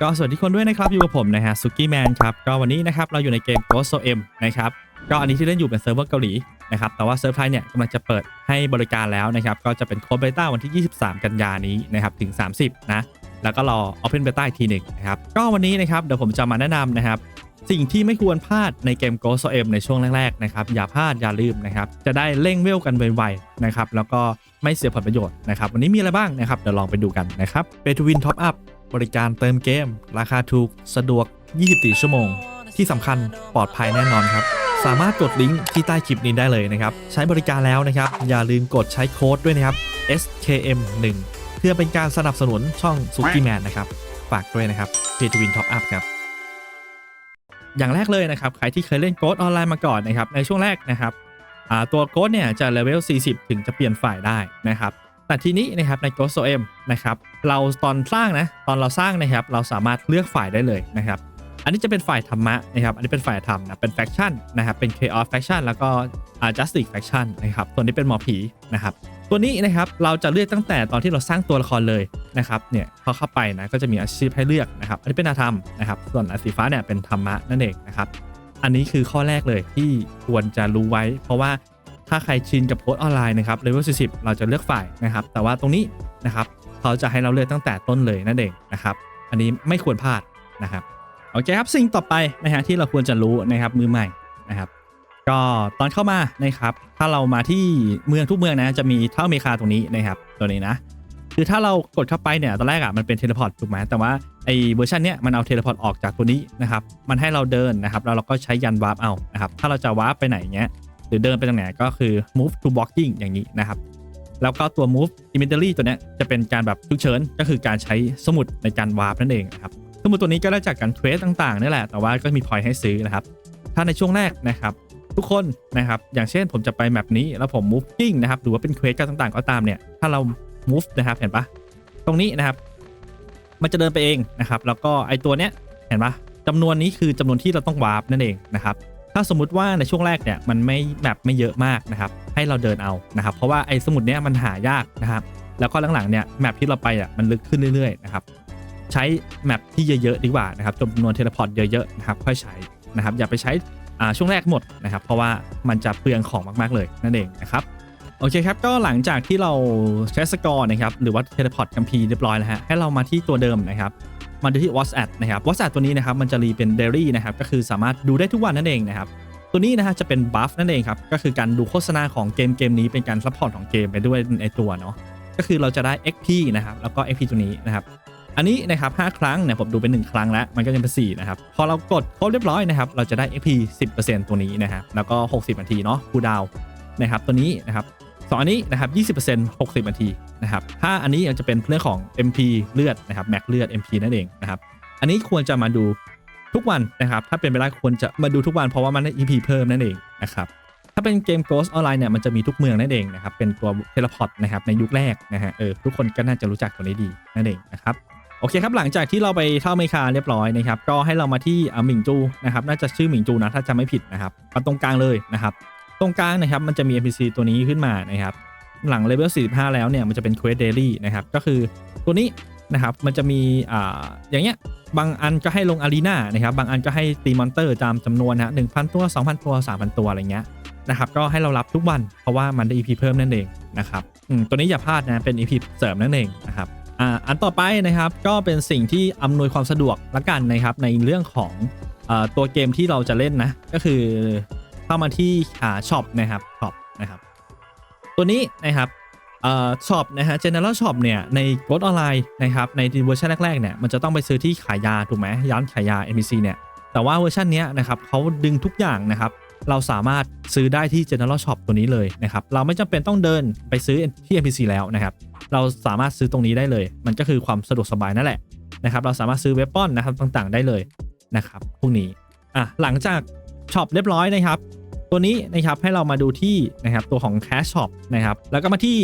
ก็สวัสดีคนด้วยนะครับอยู่กับผมนะฮะซุกี้แมนครับก็วันนี้นะครับเราอยู่ในเกม Ghost of M นะครับก็อันนี้ที่เล่นอยู่เป็นเซิร์ฟเวอร์เกาหลีนะครับแต่ว่าเซิร์ฟไทยเนี่ยกำลังจะเปิดให้บริการแล้วนะครับก็จะเป็นโค้ดเบต้าวันที่ 23 กันยานี้นะครับถึง 30 นะแล้วก็รอ Open Beta อีกทีหนึ่งนะครับก็วันนี้นะครับเดี๋ยวผมจะมาแนะนำนะครับสิ่งที่ไม่ควรพลาดในเกม Ghost of M ในช่วงแรกๆนะครับอย่าพลาดอย่าลืมนะครับจะได้เร่งเวลกันไวๆนะครับแล้วก็ไม่เสียผลประโยชน์นะครับวันนี้มีอะไรบ้างนะครับเดี๋ยวลองไปดูกันนะครับเ a ทูวินท็อปอัพ บริการเติมเกม ราคาถูก สะดวก 24 ชั่วโมง ที่สำคัญปลอดภัยแน่นอนครับ สามารถกดลิงก์ที่ใต้คลิปนี้ได้เลยนะครับ ใช้บริการแล้วนะครับ อย่าลืมกดใช้โค้ดด้วยนะครับ SKM1 เพื่อเป็นการสนับสนุนช่อง s u k i Man นนะครับ ฝากด้วยนะครับ Pay to Win Top Up ครับอย่างแรกเลยนะครับ ใครที่เคยเล่นโค้ดออนไลน์มาก่อนนะครับ ในช่วงแรกนะครับตัวโค้ดเนี่ยจะเลเวล 40 ถึงจะเปลี่ยนฝ่ายได้นะครับ แต่ทีนี้นะครับใน Ghost OM นะครับเราตอนสร้างนะตอนเราสร้างนะครับเราสามารถเลือกฝ่ายได้เลยนะครับอันนี้จะเป็นฝ่ายธรรมะนะครับอันนี้เป็นฝ่ายธรรมนะเป็นแฟคชั่นนะครับเป็น Chaos Faction แล้วก็ Justice Faction นะครับตัวนี้เป็นหมอผีนะครับตัวนี้นะครับเราจะเลือกตั้งแต่ตอนที่เราสร้างตัวละครเลยนะครับเนี่ยพอเข้าไปนะก็จะมีอาชีพให้เลือกนะครับอันนี้เป็นอาธรรมนะครับส่วนอันสีฟ้าเนี่ยเป็นธรรมะนั่นเองนะครับอันนี้คือข้อแรกเลยที่ควรจะรู้ไว้ เพราะว่า ถ้าใครชินกับโค้ดออนไลน์นะครับเลเวล40 เราจะเลือกฝ่ายนะครับ แต่ว่าตรงนี้นะครับเขาจะให้เราเลือกตั้งแต่ต้นเลยนั่นเองนะครับ อันนี้ไม่ควรพลาดนะครับโอเคครับสิ่งต่อไปนะฮะที่เราควรจะรู้นะครับมือใหม่นะครับ ก็ตอนเข้ามานะครับ ถ้าเรามาที่เมืองทุกเมืองนะจะมีเท่าเมคาตรงนี้นะครับตัวนี้นะ คือถ้าเรากดเข้าไปเนี่ยตอนแรกอะมันเป็นเทเลพอร์ตถูกไหมแต่ว่าไอ้เวอร์ชันเนี้ยมันเอาเทเลพอร์ตออกจากตัวนี้นะครับ มันให้เราเดินนะครับแล้วเราก็ใช้ยันวาร์ปเอานะครับถ้าเราจะวาร์ปไปไหนเงี้ย หรือเดินไปตรงไหนก็คือ move to blocking อย่างนี้นะครับ แล้วก็ตัว move immediately ตัวนี้จะเป็นการแบบฉุกเฉินก็คือการใช้สมุดในการวาร์ปนั่นเองครับสมุดตัวนี้ก็ได้จากการเควสต่างๆนี่แหละ แต่ว่าก็มีพอยให้ซื้อนะครับ ถ้าในช่วงแรกนะครับ ทุกคนนะครับ อย่างเช่นผมจะไปแมปนี้แล้วผม moving นะครับ หรือว่าเป็นเควสก็ต่างๆ ก็ตามเนี่ย ถ้าเรา move นะครับ เห็นปะตรงนี้นะครับ มันจะเดินไปเองนะครับ แล้วก็ไอตัวเนี้ย เห็นปะจำนวนนี้คือจำนวนที่เราต้องวาร์ปนั่นเองนะครับ ถ้าสมมุติว่าในช่วงแรกเนี่ยมันไม่แบบไม่เยอะมากนะครับ ให้เราเดินเอานะครับ เพราะว่าไอ้สมุดเนี้ยมันหายากนะครับ แล้วก็หลังๆเนี่ยแมปที่เราไปอะมันลึกขึ้นเรื่อยๆนะครับใช้แมปที่เยอะๆดีกว่านะครับจำนวนเทเลพอร์ตเยอะๆนะครับค่อยใช้นะครับ อย่าไปใช้อ่าช่วงแรกหมดนะครับ เพราะว่ามันจะเปลืองของมากๆเลยนั่นเองนะครับโอเคครับ ก็หลังจากที่เราใช้สกอร์นะครับหรือว่าเทเลพอร์ตคัมพีเรียบร้อยแล้วฮะให้เรามาที่ตัวเดิมนะครับ มาดูที่ WhatsApp นะครับ WhatsApp ตัวนี้นะครับมันจะรีเป็น Daily นะครับก็คือสามารถดูได้ทุกวันนั่นเองนะครับตัวนี้นะฮะจะเป็นบัฟนั่นเองครับก็คือการดูโฆษณาของเกมเกมนี้เป็นการซัพพอร์ตของเกมไปด้วยในตัวเนาะก็คือเราจะได้ XP นะครับแล้วก็ XP ตัวนี้นะครับอันนี้นะครับ5ครั้งเนี่ยผมดูเป็น 1 ครั้งแล้ว มันก็ยังเป็น4นะครับพอเรากดครบเรียบร้อยนะครับเราจะได้ XP 10%ตัวนี้นะครับแล้วก็ 60นาทีเนาะคูดาวนะครับตัวนี้นะครับ สองอันนี้นะครับ 20% 60 นาทีนะครับถ้าอันนี้จะเป็นเรื่องของ MP เลือดนะครับแม็กเลือด MP นั่นเองนะครับอันนี้ควรจะมาดูทุกวันนะครับถ้าเป็นไปได้ควรจะมาดูทุกวันเพราะว่ามันได้ EP เพิ่มนั่นเองนะครับถ้าเป็นเกม Ghost Online เนี่ยมันจะมีทุกเมืองนั่นเองนะครับเป็นตัวเทเลพอร์ตนะครับในยุคแรกนะฮะเออทุกคนก็น่าจะรู้จักตัวนี้ดีนั่นเองนะครับโอเคครับหลังจากที่เราไปเท่าเมคาเรียบร้อยนะครับก็ให้เรามาที่อ่าหมิงจูนะครับน่าจะชื่อหมิงจูนะถ้าจำไม่ผิดนะครับมาตรงกลางเลยนะครับ ตรงกลางนะครับมันจะมี NPC ตัวนี้ขึ้นมานะครับ หลังเลเวล 45 แล้วเนี่ยมันจะเป็น Quest Daily นะครับ ก็คือตัวนี้นะครับมันจะมีอ่าอย่างเงี้ยบางอันก็ให้ลงอารีนานะครับ บางอันก็ให้ตีมอนเตอร์ตามจำนวนนะหนึ่งพันตัว 2,000 ตัว 3,000 ตัวอะไรเงี้ยนะครับ ก็ให้เรารับทุกวันเพราะว่ามันได้ EP เพิ่มนั่นเองนะครับตัวนี้อย่าพลาดนะเป็น EP เสริมนั่นเองนะครับอ,อันต่อไปนะครับก็เป็นสิ่งที่อำนวยความสะดวกละกันนะครับในเรื่องของอตัวเกมที่เราจะเล่นนะก็คือ เข้ามาที่อ่าช็อปนะครับช็อปนะครับ ตัวนี้นะครับอ่อช็อปนะฮะ general shop เนี่ยในกดออนไลน์นะครับในเวอร์ชันแรกๆเนี่ยมันจะต้องไปซื้อที่ขายยาถูกไหมร้านขายยา NPC เนี่ยแต่ว่าเวอร์ชันเนี้ยนะครับเขาดึงทุกอย่างนะครับเราสามารถซื้อได้ที่ general shop ตัวนี้เลยนะครับ เราไม่จำเป็นต้องเดินไปซื้อที่ NPC แล้วนะครับ เราสามารถซื้อตรงนี้ได้เลย มันก็คือความสะดวกสบายนั่นแหละนะครับ เราสามารถซื้อเวปอนนะครับต่างๆได้เลยนะครับพวกนี้ อะ หลังจากช็อปเรียบร้อยนะครับ ตัวนี้นะครับให้เรามาดูที่นะครับตัวของ Cash Shop นะครับแล้วก็มาที่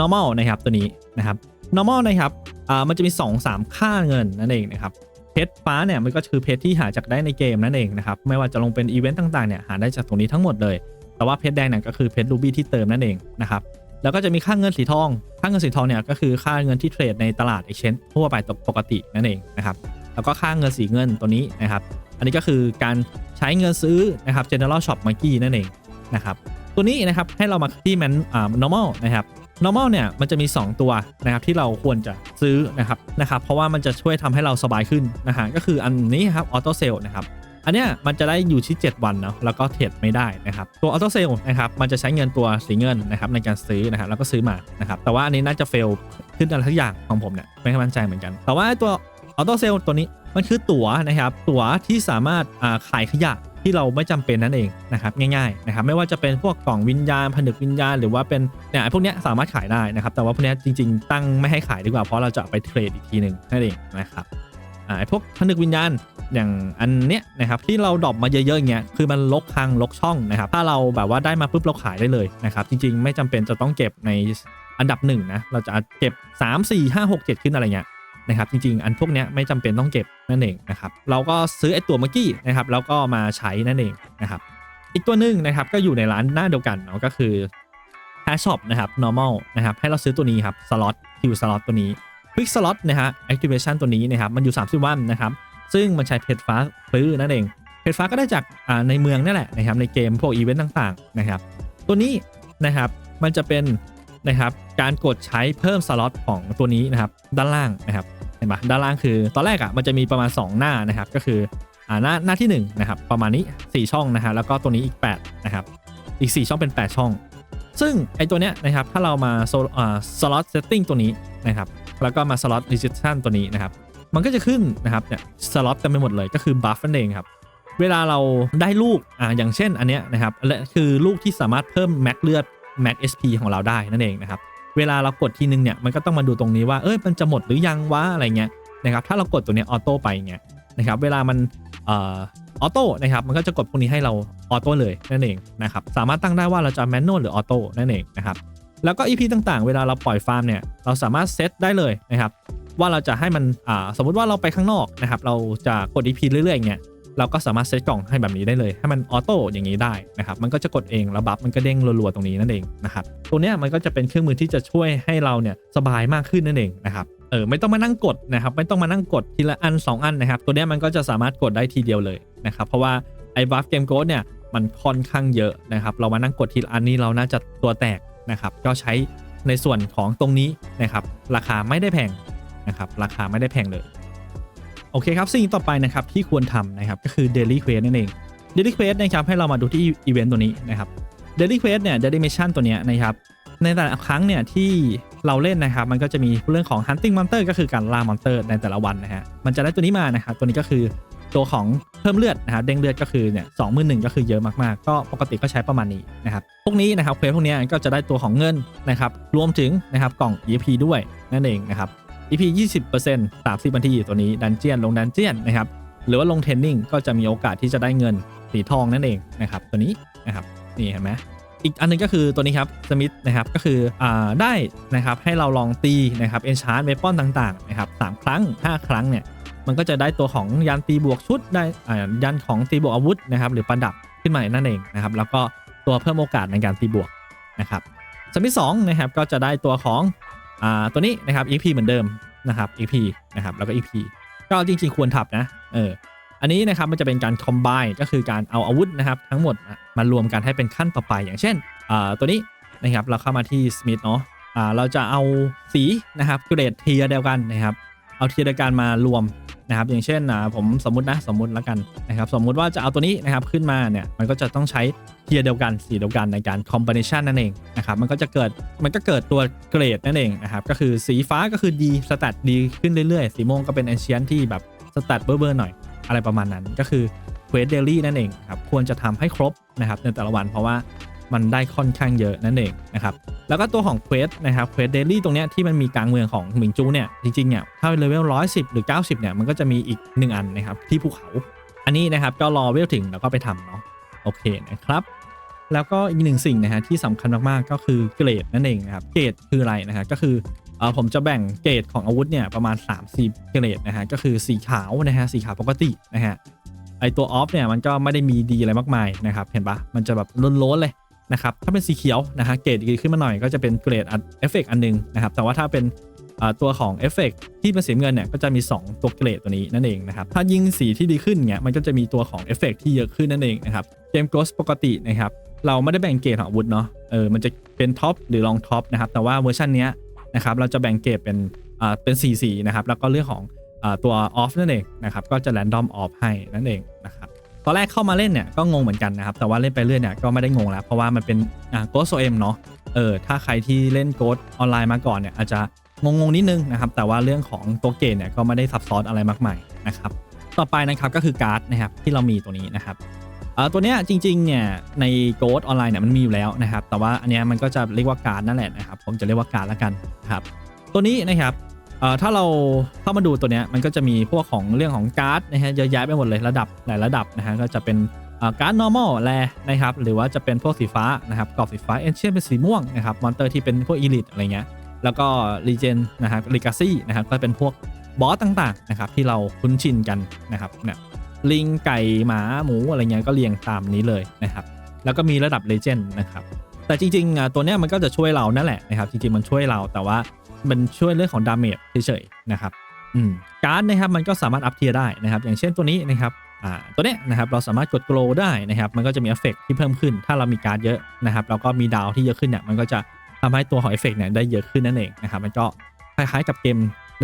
normal นะครับตัวนี้นะครับ normal นะครับอ่ามันจะมี 2 3 ค่าเงินนั่นเองนะครับเพชรฟ้าเนี่ยมันก็คือเพชรที่หาจากได้ในเกมนั่นเองนะครับไม่ว่าจะลงเป็นอีเวนต์ต่างๆเนี่ยหาได้จากตรงนี้ทั้งหมดเลย แต่ว่าเพชรแดงเนี่ยก็คือเพชรรูบี้ที่เติมนั่นเองนะครับแล้วก็จะมีค่าเงินสีทอง ค่าเงินสีทองเนี่ยก็คือค่าเงินที่เทรดในตลาด exchange ทั่วไปปกตินั่นเองนะครับ แล้วก็ค่าเงินสีเงินตัวนี้นะครับ อันนี้ก็คือการใช้เงินซื้อนะครับ general shop monkey นั่นเองนะครับ ตัวนี้นะครับให้เรามาที่มันอ่า normal นะครับ normal เนี่ยมันจะมี 2 ตัวนะครับที่เราควรจะซื้อนะครับนะครับเพราะว่ามันจะช่วยทำให้เราสบายขึ้นนะฮะก็คืออันนี้ครับ auto sell นะครับอันเนี้ยมันจะได้อยู่ที่ 7 วันเนาะแล้วก็เทรดไม่ได้นะครับ ตัว auto sell นะครับมันจะใช้เงินตัวสีเงินนะครับในการซื้อนะครับแล้วก็ซื้อมานะครับแต่ว่าอันนี้น่าจะ fail ขึ้นอะไรทุกอย่างของผมเนี่ยไม่มั่นใจเหมือนกัน แต่ว่าตัว auto sell ตัวนี้ มันคือตั๋วนะครับ ตั๋วที่สามารถาขายขยะที่เราไม่จำเป็นนั่นเองนะครับง่ายๆนะครับไม่ว่าจะเป็นพวกกล่องวิญญาณผนึกวิญญาณหรือว่าเป็นเนี่ยพวกนี้สามารถขายได้นะครับ แต่ว่าพวกนี้จริง ๆ ตั้งไม่ให้ขายดีกว่าเพราะเราจะไปเทรดอีกทีหนึ่งนั่นเองนะครับอ่าไอ้พวกผนึกวิญญาณอย่างอันเนี้ยนะครับที่เราดรอปมาเยอะๆอย่างเงี้ยคือมันลกคลังลกช่องนะครับ ถ้าเราแบบว่าได้มาปุ๊บเราขายได้เลยนะครับ จริง ๆ ไม่จำเป็นจะต้องเก็บในอันดับหนึ่งนะเราจะเก็บ 3 4 5 6 7 ขึ้นอะไรเงี้ย นะครับจริงๆ อันพวกนี้ไม่จำเป็นต้องเก็บนั่นเองนะครับเราก็ซื้อไอตัวเมื่อกี้นะครับแล้วก็มาใช้นั่นเองนะครับอีกตัวหนึ่งนะครับก็อยู่ในร้านหน้าเดียวกันเนาะก็คือ h a s h shop นะครับ normal นะครับให้เราซื้อตัวนี้ครับ slot คิว slot ตัวนี้ quick slot นะฮะ activation ตัวนี้นะครับมันอยู่ 30 วันนะครับซึ่งมันใช้เพจฟ้าซื้อนั่นเองเพจฟ้าก็ได้จากในเมืองนั่นแหละนะครับในเกมพวกอีเวนต์ต่างๆนะครับตัวนี้นะครับมันจะเป็นนะครับการกดใช้เพิ่มสล็อตของตัวนี้นะครับด้านล่างนะครับ เห็นปะด้านล่างคือ ตอนแรกอะ่ะมันจะมีประมาณ 2 หน้านะครับ ก็คืออ่าหน้าหน้าที่1นะครับประมาณนี้ 4 ช่องนะฮะแล้วก็ตัวนี้อีก8นะครับอีก 4 ช่องเป็น 8 ช่อง ซึ่งไอตัวเนี้ยนะครับถ้าเรามาโซอ่าสล็อตเซตติ้งตัวนี้นะครับแล้วก็มาสล็อตดิจิทัลตัวนี้นะครับมันก็จะขึ้นนะครับเนี่ยสล็อตเต็มไปหมดเลยก็คือบัฟนั่นเองครับเวลาเราได้ลูกอ่าอย่างเช่นอันเนี้ยนะครับและคือลูกที่สามารถเพิ่มแม็กเลือดแม็ก SP ของเราได้นั่นเองนะครับ เวลาเรากดทีนึงเนี่ยมันก็ต้องมาดูตรงนี้ว่าเอ้ยมันจะหมดหรือยังวะอะไรเงี้ยนะครับถ้าเรากดตัวเนี้ยออโต้ไปเงี้ยนะครับเวลามันเอ่อออโต้นะครับมันก็จะกดพวกนี้ให้เราออโต้เลยนั่นเองนะครับสามารถตั้งได้ว่าเราจะแมนนวลหรือออโต้นั่นเองนะครับแล้วก็ EP ต่างๆ เวลาเราปล่อยฟาร์มเนี่ยเราสามารถเซตได้เลยนะครับว่าเราจะให้มันอ่าสมมุติว่าเราไปข้างนอกนะครับเราจะกด EP เรื่อยๆเงี้ย เราก็สามารถเซตกล่องให้แบบนี้ได้เลย ให้มันออโต้อย่างนี้ได้นะครับ มันก็จะกดเองแล้วบัฟมันก็เด้งรัวๆตรงนี้นั่นเองนะครับ ตัวเนี้ยมันก็จะเป็นเครื่องมือที่จะช่วยให้เราเนี่ยสบายมากขึ้นนั่นเองนะครับ เออไม่ต้องมานั่งกดนะครับ ไม่ต้องมานั่งกดทีละอัน 2 อันนะครับ ตัวเนี้ยมันก็จะสามารถกดได้ทีเดียวเลยนะครับ เพราะว่าไอ้บัฟเกมโกดเนี่ยมันค่อนข้างเยอะนะครับ เรามานั่งกดทีละอันนี้เราน่าจะตัวแตกนะครับ ก็ใช้ในส่วนของตรงนี้นะครับ ราคาไม่ได้แพงนะครับ ราคาไม่ได้แพงเลย โอเคครับสิ่งต่อไปนะครับที่ควรทำนะครับก็คือ Daily Quest นั่นเอง Daily Quest นะครับให้เรามาดูที่อีเวนต์ตัวนี้นะครับ Daily Quest เนี่ย Daily Mission ตัวเนี้ยนะครับในแต่ละครั้งเนี่ยที่เราเล่นนะครับมันก็จะมีเรื่องของ Hunting Monster ก็คือการล่ามอนเตอร์ในแต่ละวันนะฮะมันจะได้ตัวนี้มานะครับตัวนี้ก็คือตัวของเพิ่มเลือดนะครับเด้งเลือดก็คือเนี่ยสองมื่นหนึ่งก็คือเยอะมากๆ ก็ปกติก็ใช้ประมาณนี้นะครับพวกนี้นะครับเควสพวกนี้ก็จะได้ตัวของเงินนะครับรวมถึงนะครับกล่อง EP ด้วยนั่นเองนะครับ EP 20% 30นาทีตัวนี้ดันเจียนลงดันเจียนนะครับหรือว่าลงเทรนนิ่งก็จะมีโอกาสที่จะได้เงินสีทองนั่นเองนะครับตัวนี้นะครับนี่เห็นไหมอีกอันหนึงก็คือตัวนี้ครับสมิธนะครับก็คืออ่าได้นะครับให้เราลองตีนะครับเอนชาร์ดเวปอนต่างๆนะครับสามครั้ง 5 ครั้งเนี่ยมันก็จะได้ตัวของยันตีบวกชุดได้ยันของตีบวกอาวุธนะครับหรือประดับขึ้นมานั่นเองนะครับแล้วก็ตัวเพิ่มโอกาสในการตีบวกนะครับสมิธสองนะครับก็จะได้ตัวของ อ่าตัวนี้นะครับ EP เหมือนเดิมนะครับ EP นะครับแล้วก็ EP ก็จริงๆควรทับนะเอออันนี้นะครับมันจะเป็นการ combine ก็คือการเอาอาวุธนะครับทั้งหมดมารวมกันให้เป็นขั้นต่อไป อย่างเช่นอ่าตัวนี้นะครับเราเข้ามาที่ Smith เนาะอ่าเราจะเอาสีนะครับเกรดเทียเดียวกันนะครับเอาเทียเดียวกันมารวม นะครับอย่างเช่นอ่าผมสมมตินะสมมติแล้วกันนะครับสมมุติว่าจะเอาตัวนี้นะครับขึ้นมาเนี่ยมันก็จะต้องใช้เทียเดียวกันสีเดียวกันในการ combination นั่นเองนะครับมันก็จะเกิดมันก็เกิดตัวเกรดนั่นเองนะครับก็คือสีฟ้าก็คือดีสแตทดีขึ้นเรื่อยๆ สีม่วงก็เป็น ancient ที่แบบสแตทเบอร์เบอร์หน่อยอะไรประมาณนั้นก็คือ quest daily นั่นเองครับควรจะทำให้ครบนะครับในแต่ละวันเพราะว่า มันได้ค่อนข้างเยอะนั่นเองนะครับแล้วก็ตัวของเควสนะครับเควสเดลี่ตรงเนี้ยที่มันมีกลางเมืองของหมิงจูเนี่ยจริงๆเนี่ยถ้าเลเวล110หรือ90เนี่ยมันก็จะมีอีก1อันนะครับที่ภูเขา อันนี้นะครับก็รอเวลถึงแล้วก็ไปทำเนาะโอเคนะครับแล้วก็อีกหนึ่งสิ่งนะฮะที่สำคัญมากๆก็คือเกรดนั่นเองนะครับเกรดคืออะไรนะฮะก็คือเออผมจะแบ่งเกรดของอาวุธเนี่ยประมาณ3 4เกรดนะฮะก็คือสีขาวนะฮะสีขาวปกตินะฮะไอตัวออฟเนี่ยมันก็ไม่ได้มีดีอะไรมากมายนะครับเห็นปะมันจะแบบล้นๆเลย นะครับถ้าเป็นสีเขียวนะฮะเกรดดีขึ้นมาหน่อยก็จะเป็นเกรดเอฟเฟกอันหนึงนะครับแต่ว่าถ้าเป็นตัวของเอฟเฟกที่เป็นสีเงินเนี่ยก็จะมี 2 ตัวเกรดตัวนี้นั่นเองนะครับถ้ายิ่งสีที่ดีขึ้นเนี่ยมันก็จะมีตัวของเอฟเฟกที่เยอะขึ้นนั่นเองนะครับเกม Ghost ปกตินะครับเราไม่ได้แบ่งเกรดของอาวุธเนาะเออมันจะเป็นท็อปหรือรองท็อปนะครับแต่ว่าเวอร์ชันนี้นะครับเราจะแบ่งเกรดเป็นอ่าเป็นสีสีนะครับแล้วก็เรื่องของอ่าตัวออฟนั่นเองนะครับก็จะแรนดอมออฟให้นั่นเองนะครับ อนแรกเข้ามาเล่นเนี่ยก็งงเหมือนกันนะครับ แต่ว่าเล่นไปเรื่อยเนี่ยก็ไม่ได้งงแล้ว เพราะว่ามันเป็นอ่าโกสโซเอ็มเนาะเออถ้าใครที่เล่นโกสออนไลน์มาก่อนเนี่ยอาจจะงงงๆนิดนึงนะครับแต่ว่าเรื่องของตัวเกมเนี่ยก็ไม่ได้ซับซ้อนอะไรมากมายนะครับต่อไปนะครับก็คือการ์ดนะครับที่เรามีตัวนี้นะครับเอ่อตัวเนี้ยจริงๆเนี่ยในโกสออนไลน์เนี่ยมันมีอยู่แล้วนะครับแต่ว่าอันเนี้ยมันก็จะเรียกว่าการ์ดนั่นแหละนะครับผมจะเรียกว่าการ์ดละกันนะครับตัวนี้นะครับ เอ่อถ้าเราเข้ามาดูตัวเนี้ยมันก็จะมีพวกของเรื่องของการ์ดนะฮะเยอะแยะไปหมดเลยระดับหลายระดับนะฮะก็จะเป็นการ์ด normal แลนะครับหรือว่าจะเป็นพวกสีฟ้านะครับกรอบสีฟ้าเอนเชียเป็นสีม่วงนะครับมอนเตอร์ที่เป็นพวก elite อะไรเงี้ยแล้วก็ regen นะครับ legacy นะครับก็เป็นพวกบอสต่างๆนะครับที่เราคุ้นชินกันนะครับเนี่ยลิงไก่หมาหมูอะไรเงี้ยก็เรียงตามนี้เลยนะครับแล้วก็มีระดับ legend นะครับแต่จริงๆตัวเนี้ยมันก็จะช่วยเรานั่นแหละนะครับจริงๆมันช่วยเราแต่ว่า มันช่วยเรื่องของดาเมจเฉยๆนะครับอืมการ์ดนะครับมันก็สามารถอัพเทียร์ได้นะครับ อย่างเช่นตัวนี้นะครับอ่าตัวเนี้ยนะครับเราสามารถกดโกลได้นะครับ มันก็จะมีเอฟเฟกที่เพิ่มขึ้น ถ้าเรามีการ์ดเยอะนะครับแล้วก็มีดาวที่เยอะขึ้นเนี่ยมันก็จะทำให้ตัวของเอฟเฟกเนี่ยได้เยอะขึ้นนั่นเองนะครับมันก็คล้ายๆกับเกม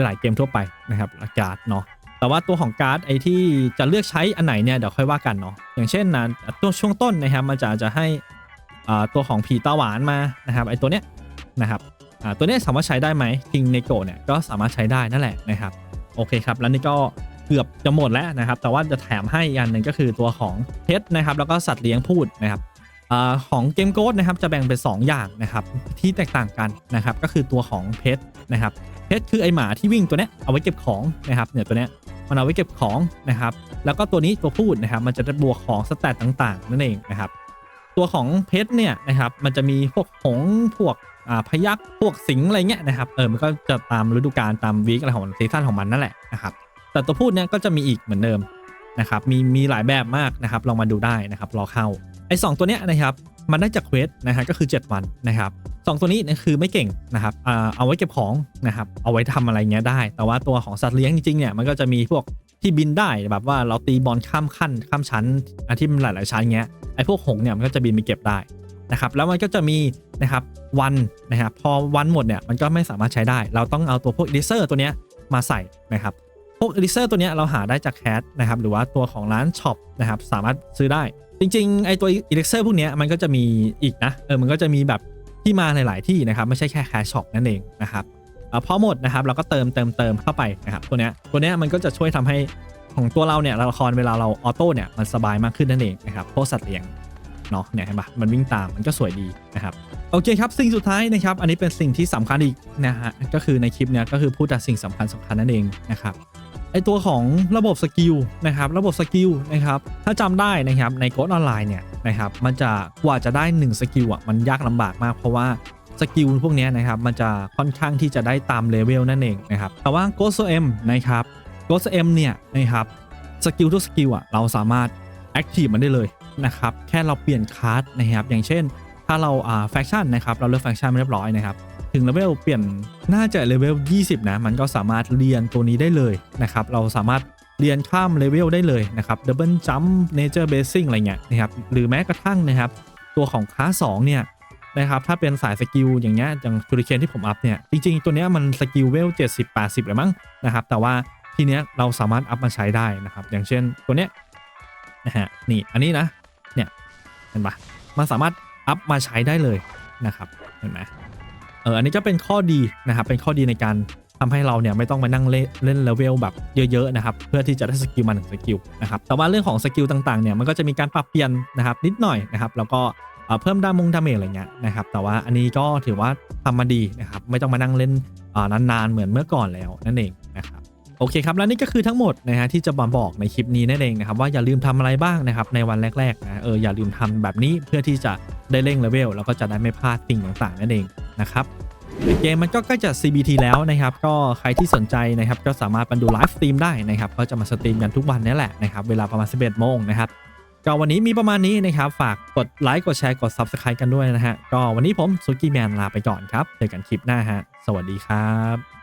หลายๆเกมทั่วไปนะครับการ์ดเนาะแต่ว่าตัวของการ์ดไอที่จะเลือกใช้อันไหนเนี่ยเดี๋ยวค่อยว่ากันเนาะอย่างเช่นนะตัวช่วงต้นนะครับมันจะจะให้อ่าตัวของผีตาหวานมานะครับไอตัวเนี้ยนะครับ อ่าตัวนี้สามารถใช้ได้ไหมทิงเนโกเนี่ยก็สามารถใช้ได้นั่นแหละนะครับโอเคครับแล้วนี่ก็เกือบจะหมดแล้วนะครับ แต่ว่าจะแถมให้อีกอันหนึ่งก็คือตัวของเพชรนะครับ แล้วก็สัตว์เลี้ยงพูดนะครับอาของเกมโกดนะครับจะแบ่งเป็น 2 อย่างนะครับที่แตกต่างกันนะครับ ก็คือตัวของเพชรนะครับเพชรคือไอหมาที่วิ่งตัวเนี้ยเอาไว้เก็บของนะครับเนี่ยตัวเนี้ยมันเอาไว้เก็บของนะครับ แล้วก็ตัวนี้ตัวพูดนะครับ มันจะได้บวกของสแตทต่างๆ นั่นเองนะครับ ตัวของเพชรเนี่ยนะครับมันจะมีพวกหงพวก อ่าพยักพวกสิงอะไรเงี้ยนะครับเออมันก็จะตามฤดูกาลตามวีคอะไรของซีซั่นของมันนั่นแหละนะครับแต่ตัวพูดเนี่ยก็จะมีอีกเหมือนเดิมนะครับมีมีหลายแบบมากนะครับลองมาดูได้นะครับรอเข้าไอ้สตัวเนี้ยนะครับมันได้จากเควสนะฮะก็คือ 7 วันนะครับสองตัวนี้นี่คือไม่เก่งนะครับอ่าเอาไว้เก็บของนะครับเอาไว้ทำอะไรเงี้ยได้ แต่ว่าตัวของสัตว์เลี้ยงจริงๆเนี่ยมันก็จะมีพวกที่บินได้แบบว่าเราตีบอลข้ามขั้นข้ามชั้นอันที่มันหลายๆชั้นเงี้ยไอ้พวกหงส์เนี่ยมันก็จะบินไปเก็บได้นะครับแล้วมันก็จะมี นะครับวันนะครับพอวันหมดเนี่ยมันก็ไม่สามารถใช้ได้ เราต้องเอาตัวพวก e l i เซอร์ตัวเนี้ยมาใส่นะครับพวก e l i เซอร์ตัวเนี้ยเราหาได้จากแคสนะครับหรือว่าตัวของร้านช็อปนะครับสามารถซื้อได้ จริงๆไอตัว e l i เซอร์พวกเนี้ยมันก็จะมีอีกนะเออมันก็จะมีแบบที่มาหลาย ๆ ที่นะครับไม่ใช่แค่แคสช็อปนั่นเองนะครับอพอหมดนะครับเราก็เติมเติมเติมเข้าไปนะครับตัวเนี้ยตัวเนี้ยมันก็จะช่วยทำให้ของตัวเราเนี่ยละครเวลาเราออโต้เนี่ยมันสบายมากขึ้นนั่นเองนะครับพวกสัตว์เลี้ยงเนาะเนี่ยเห็นปะมันวิ่งตามมันก็สวยดีนะครับ โอเคครับ สิ่งสุดท้ายนะครับ อันนี้เป็นสิ่งที่สำคัญอีกนะฮะ ก็คือในคลิปเนี้ยก็คือพูดแต่สิ่งสำคัญสำคัญนั่นเองนะครับ ไอตัวของระบบสกิลนะครับ ระบบสกิลนะครับ ถ้าจำได้นะครับในโค้ดออนไลน์เนี่ยนะครับ มันจะกว่าจะได้ 1 สกิลอะ มันยากลำบากมากเพราะว่าสกิลพวกนี้นะครับ มันจะค่อนข้างที่จะได้ตามเลเวลนั่นเองนะครับ แต่ว่า g h o s t M นะครับ g h o s t M เนี่ยนะครับสกิลทุกสกิลอะเราสามารถ Active มันได้เลยนะครับ แค่เราเปลี่ยนคาร์ดนะครับ อย่างเช่น ถ้าเราอ่าแฟคชั่นนะครับเราเลือกแฟคชั่นเรียบร้อยนะครับถึงเลเวลเปลี่ยนน่าจะเลเวล20 นะ มันก็สามารถเรียนตัวนี้ได้เลยนะครับเราสามารถเรียนข้ามเลเวลได้เลยนะครับดับเบิลจัมป์เนเจอร์เบสซิ่งอะไรเงี้ยนะครับหรือแม้กระทั่งนะครับตัวของคลาส2เนี่ยนะครับถ้าเป็นสายสกิลอย่างเงี้ยอย่างจูริเคนที่ผมอัพเนี่ยจริงๆ ตัวเนี้ยมันสกิลเวล 70 80เลยมั้งนะครับแต่ว่าทีเนี้ยเราสามารถอัพมาใช้ได้นะครับอย่างเช่นตัวเนี้ยนะฮะนี่อันนี้นะเห็นปะมันสามารถ อัพมาใช้ได้เลยนะครับเห็นไหมเอออันนี้ก็เป็นข้อดีนะครับเป็นข้อดีในการทำให้เราเนี่ยไม่ต้องมานั่งเล่นเลนเลเวลแบบเยอะๆนะครับเพื่อที่จะได้สกิลมาหนึ่งสกิลนะครับแต่ว่าเรื่องของสกิลต่างๆเนี่ยมันก็จะมีการปรับเปลี่ยนนะครับนิดหน่อยนะครับแล้วก็เพิ่มดามงดาเมจอะไรเงี้ยนะครับแต่ว่าอันนี้ก็ถือว่าทำมาดีนะครับไม่ต้องมานั่งเล่นนานๆเหมือนเมื่อก่อนแล้วนั่นเอง โอเคครับ และนี่ก็คือทั้งหมดนะฮะที่จะมาบอกในคลิปนี้นั่นเองนะครับว่าอย่าลืมทำอะไรบ้างนะครับในวันแรกๆนะเอออย่าลืมทำแบบนี้เพื่อที่จะได้เร่งเลเวลแล้วก็จะได้ไม่พลาดสิ่งต่างๆนั่นเองนะครับเกมมันก็ใกล้จะ CBT แล้วนะครับ ก็ใครที่สนใจนะครับก็สามารถมาดูไลฟ์สตรีมได้นะครับก็จะมาสตรีมกันทุกวันนี่แหละนะครับเวลาประมาณ 11โมงนะครับก็วันนี้มีประมาณนี้นะครับ ฝากกดไลค์กดแชร์กด Subscribe กันด้วยนะฮะก็วันนี้ผมสุกี้แมนลาไปก่อนครับเจอกันคลิปหน้าฮะสวัสดีครับ